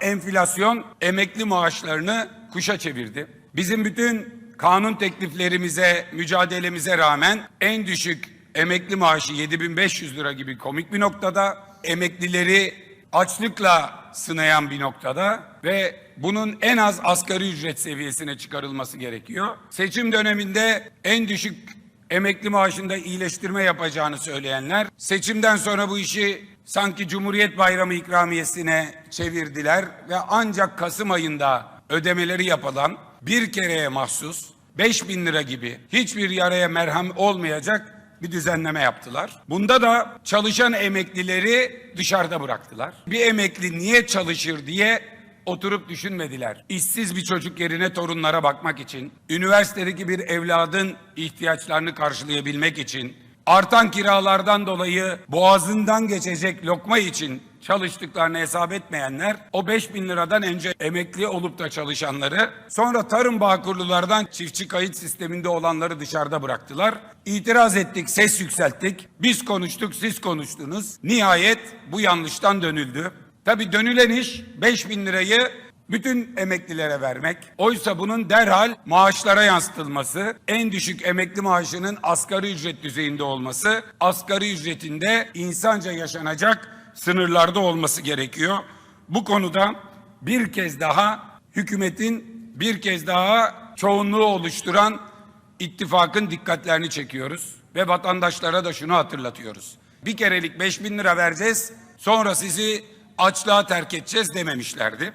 enflasyon emekli maaşlarını kuşa çevirdi. Bizim bütün kanun tekliflerimize, mücadelemize rağmen en düşük emekli maaşı 7500 lira gibi komik bir noktada, emeklileri açlıkla sınayan bir noktada ve bunun en az asgari ücret seviyesine çıkarılması gerekiyor. Seçim döneminde en düşük emekli maaşında iyileştirme yapacağını söyleyenler seçimden sonra bu işi sanki Cumhuriyet Bayramı ikramiyesine çevirdiler ve ancak Kasım ayında ödemeleri yapılan bir kereye mahsus 5 bin lira gibi hiçbir yaraya merhem olmayacak bir düzenleme yaptılar. Bunda da çalışan emeklileri dışarıda bıraktılar. Bir emekli niye çalışır diye oturup düşünmediler. İşsiz bir çocuk yerine torunlara bakmak için, üniversitedeki bir evladın ihtiyaçlarını karşılayabilmek için, artan kiralardan dolayı boğazından geçecek lokma için çalıştıklarını hesap etmeyenler o 5 bin liradan önce emekli olup da çalışanları sonra tarım bağkurlulardan çiftçi kayıt sisteminde olanları dışarıda bıraktılar. İtiraz ettik, ses yükselttik. Biz konuştuk, siz konuştunuz. Nihayet bu yanlıştan dönüldü. Tabii dönülen iş 5 bin lirayı bütün emeklilere vermek. Oysa bunun derhal maaşlara yansıtılması, en düşük emekli maaşının asgari ücret düzeyinde olması, asgari ücretinde insanca yaşanacak sınırlarda olması gerekiyor. Bu konuda bir kez daha hükümetin bir kez daha çoğunluğu oluşturan ittifakın dikkatlerini çekiyoruz ve vatandaşlara da şunu hatırlatıyoruz. Bir kerelik 5 bin lira vereceğiz sonra sizi açlığa terk edeceğiz dememişlerdi.